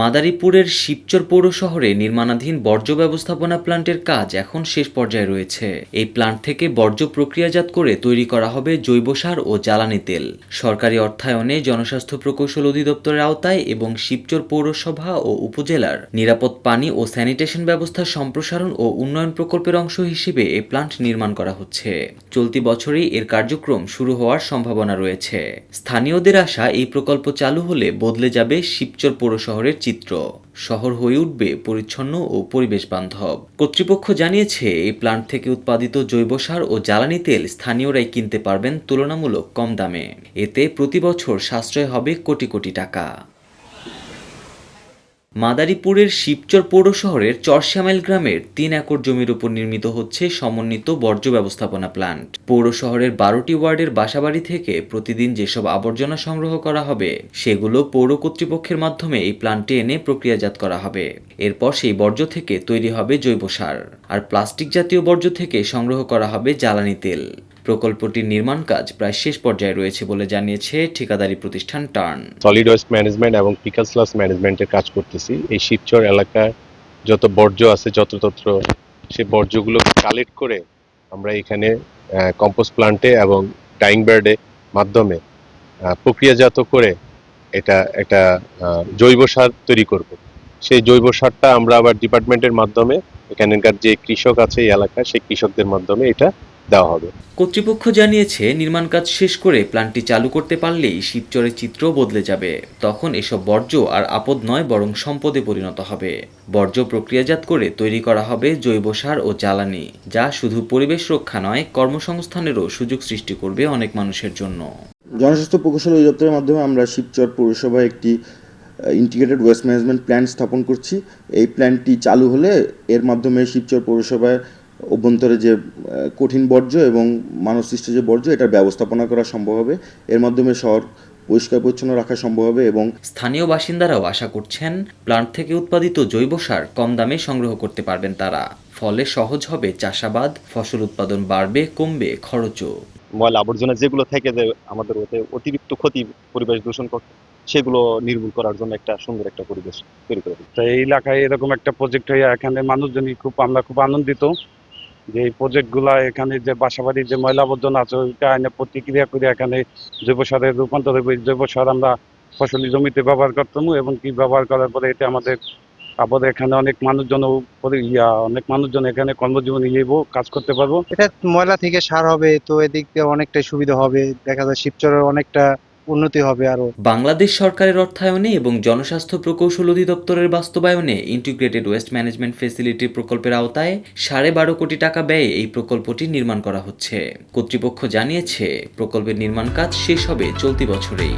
মাদারীপুরের শিবচর পৌর শহরে নির্মাণাধীন বর্জ্য ব্যবস্থাপনা প্লান্টের কাজ এখন শেষ পর্যায়ে রয়েছে। এই প্লান্ট থেকে বর্জ্য প্রক্রিয়াজাত করে তৈরি করা হবে জৈব সার ও জ্বালানি তেল। সরকারি অর্থায়নে জনস্বাস্থ্য প্রকৌশল অধিদপ্তরের আওতায় এবং শিবচর পৌরসভা ও উপজেলার নিরাপদ পানি ও স্যানিটেশন ব্যবস্থার সম্প্রসারণ ও উন্নয়ন প্রকল্পের অংশ হিসেবে এই প্লান্ট নির্মাণ করা হচ্ছে। চলতি বছরেই এর কার্যক্রম শুরু হওয়ার সম্ভাবনা রয়েছে। স্থানীয়দের আশা এই প্রকল্প চালু হলে বদলে যাবে শিবচর পৌর শহরের চিত্র শহর হয়ে উঠবে পরিচ্ছন্ন ও পরিবেশ বান্ধব। কর্তৃপক্ষ জানিয়েছে, এই প্লান্ট থেকে উৎপাদিত জৈব সার ও জ্বালানি তেল স্থানীয়রাই কিনতে পারবেন তুলনামূলক কম দামে। এতে প্রতি বছর সাশ্রয় হবে কোটি কোটি টাকা। মাদারীপুরের শিবচর পৌর শহরের চরশ্যামাইল গ্রামের তিন একর জমির উপর নির্মিত হচ্ছে সমন্বিত বর্জ্য ব্যবস্থাপনা প্ল্যান্ট পৌর শহরের বারোটি ওয়ার্ডের বাসাবাড়ি থেকে প্রতিদিন যেসব আবর্জনা সংগ্রহ করা হবে, সেগুলো পৌর কর্তৃপক্ষের মাধ্যমে এই প্ল্যান্টে এনে প্রক্রিয়াজাত করা হবে। এরপর সেই বর্জ্য থেকে তৈরি হবে জৈব সার। আর প্লাস্টিক জাতীয় বর্জ্য থেকে সংগ্রহ করা হবে জ্বালানি তেল। প্রকল্পটির নির্মাণ কাজ প্রায় শেষ পর্যায়ে রয়েছে বলে জানিয়েছে ঠিকাদারি প্রতিষ্ঠান টার্ন। সলিড ওয়েস্ট ম্যানেজমেন্ট এবং পিকাস লস ম্যানেজমেন্টের কাজ করতেছি। এই শিবচর এলাকার যত বর্জ্য আছে, যত্রতত্র সেই বর্জ্যগুলো কালেক্ট করে আমরা এখানে কম্পোস্ট প্লান্টে এবং ডাইং বেডে মাধ্যমে প্রক্রিয়াজাত করে এটা একটা জৈব সার তৈরি করব। সেই জৈব সারটা আমরা আবার ডিপার্টমেন্টের মাধ্যমে, এখানকার যে কৃষক আছে এই এলাকায় সেই কৃষকদের মাধ্যমে এটা দেওয়া হবে। কর্তৃপক্ষ জানিয়েছে নির্মাণ কাজ শেষ করে প্ল্যান্টটি চালু করতে পারলেই শিবচরের চিত্র বদলে যাবে। তখন এসব বর্জ্য আর আপদ নয় বরং সম্পদে পরিণত হবে। বর্জ্য প্রক্রিয়াজাত করে তৈরি করা হবে জৈব সার ও জ্বালানি যা শুধু পরিবেশ রক্ষা নয় কর্মসংস্থানেরও সুযোগ সৃষ্টি করবে অনেক মানুষের জন্য। জনস্বাস্থ্য প্রকৌশল অধিদপ্তরের মাধ্যমে আমরা শিবচর পৌরসভায় একটি ইন্টিগ্রেটেড ওয়েস্ট ম্যানেজমেন্ট প্ল্যান স্থাপন করছি। এই প্ল্যানটি চালু হলে এর মাধ্যমে শিবচর পৌরসভায় অভ্যন্তরে যে কঠিন বর্জ্য এবং মানবসৃষ্ট যে বর্জ্য এটার ব্যবস্থাপনা করা সম্ভব হবে। এর মাধ্যমে শহর পরিষ্কার পরিচ্ছন্ন রাখা সম্ভব হবে এবং স্থানীয় বাসিন্দারাও আশা করছেন প্লান্ট থেকে উৎপাদিত জৈব সার কম দামে সংগ্রহ করতে পারবেন তারা। ফলে সহজ হবে চাষাবাদ ফসল উৎপাদন বাড়বে কমবে খরচও। ময়লা আবর্জনা যেগুলো থেকে যে আমাদের ওতে অতিরিক্ত ক্ষতি পরিবেশ দূষণ করছে সেগুলো নির্মূল করার জন্য একটা সুন্দর একটা পরিবেশ তৈরি করে এই এলাকায় এরকম একটা প্রজেক্ট হয়ে এখানে মানুষজনই খুব আমরা খুব আনন্দিত। যে এই প্রজেক্টগুলা এখানে যে বাসাবাড়ির যে ময়লা আবর্জনা আছে, ওইটা এনে প্রতিক্রিয়া করে এখানে জৈব সারের রূপান্তর হবে জৈব সার আমরা ফসলি জমিতে ব্যবহার করতাম, এবং কি ব্যবহার করার পরে এটা আমাদের আবার এখানে অনেক মানুষজন ইয়া, অনেক মানুষজন এখানে কর্মজীবনে ইয়েব কাজ করতে পারব। এটা ময়লা থেকে সার হবে, তো এদিক দিয়ে অনেকটা সুবিধা হবে। দেখা যায় শিবচরের অনেকটা উন্নতি হবে আরও। বাংলাদেশ সরকারের অর্থায়নে এবং জনস্বাস্থ্য প্রকৌশল অধিদপ্তরের বাস্তবায়নে ইন্টিগ্রেটেড ওয়েস্ট ম্যানেজমেন্ট ফেসিলিটি প্রকল্পের আওতায় সাড়ে বারো কোটি টাকা ব্যয়ে এই প্রকল্পটি নির্মাণ করা হচ্ছে। কর্তৃপক্ষ জানিয়েছে, প্রকল্পের নির্মাণ কাজ শেষ হবে চলতি বছরেই।